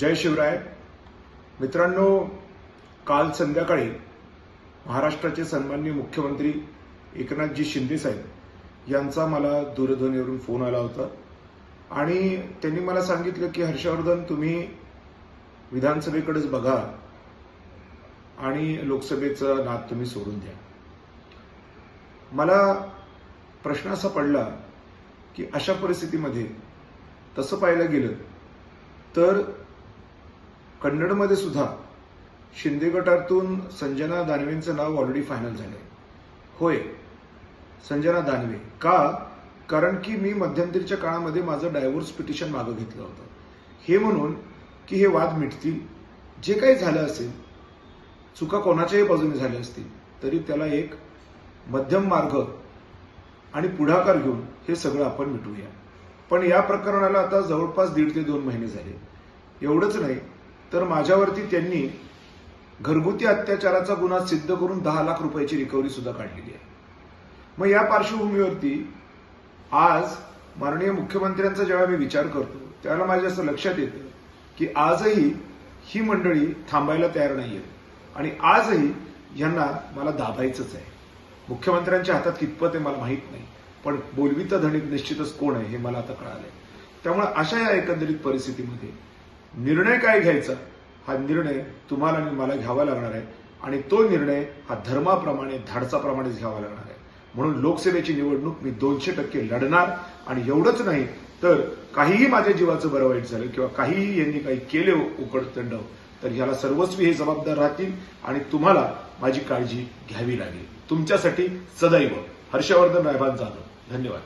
जय शिवराय. मित्रांनो काल संध्याकाळी महाराष्ट्राचे सन्माननीय मुख्यमंत्री एकनाथजी शिंदे साहेब यांचा मला दूरध्वनीवरून फोन आला होता आणि त्यांनी मला सांगितलं की हर्षवर्धन तुम्ही विधानसभेकडेच बघा आणि लोकसभेचा नाद तुम्ही सोडून द्या. मला प्रश्न असा पडला की अशा परिस्थितीमध्ये तसं पाहायला गेलं तर कन्नडमध्ये सुद्धा शिंदे गटातून संजना दानवेंचं नाव ऑलरेडी फायनल झालंय. होय संजना दानवे. का? कारण की मी मध्यंतरीच्या काळामध्ये माझं डायव्होर्स पिटिशन मागं घेतलं होतं. हे म्हणून की हे वाद मिटतील. जे काही झालं असेल चुका कोणाच्याही बाजूने झाल्या असतील तरी त्याला एक मध्यम मार्ग आणि पुढाकार घेऊन हे सगळं आपण मिटवूया. पण या प्रकरणाला आता जवळपास दीड ते दोन महिने झाले. एवढंच नाही तर माझ्यावरती त्यांनी घरगुती अत्याचाराचा गुन्हा सिद्ध करून दहा लाख रुपयाची रिकव्हरी सुद्धा काढलेली आहे. मग या पार्श्वभूमीवरती आज माननीय मुख्यमंत्र्यांचा जेव्हा मी विचार करतो त्यावेळेला माझ्या असं लक्षात येतं की आजही ही मंडळी थांबायला तयार नाहीयेत आणि आजही यांना मला दाबायचंच आहे. मुख्यमंत्र्यांच्या हातात कितपत आहे मला माहीत नाही पण बोलविता धनिक निश्चितच कोण आहे हे मला आता कळालंय. त्यामुळे अशा या एकंदरीत परिस्थितीमध्ये निर्णय काय घ्यायचा? हा निर्णय तुम्हाला आणि मला घ्यावा लागणार आहे. आणि तो निर्णय हा धर्माप्रमाणे धाडसाप्रमाणेच घ्यावा लागणार आहे. म्हणून लोकसभेची निवडणूक मी दोनशे टक्के लढणार आणि एवढंच नाही तर काहीही माझ्या जीवाचं बरं वाईट झालं किंवा काहीही यांनी काही केले उकडतंड तर ह्याला सर्वस्वी हे जबाबदार राहतील आणि तुम्हाला माझी काळजी घ्यावी लागेल. तुमच्यासाठी सदैव. हर्षवर्धन रायभान जाधव. धन्यवाद.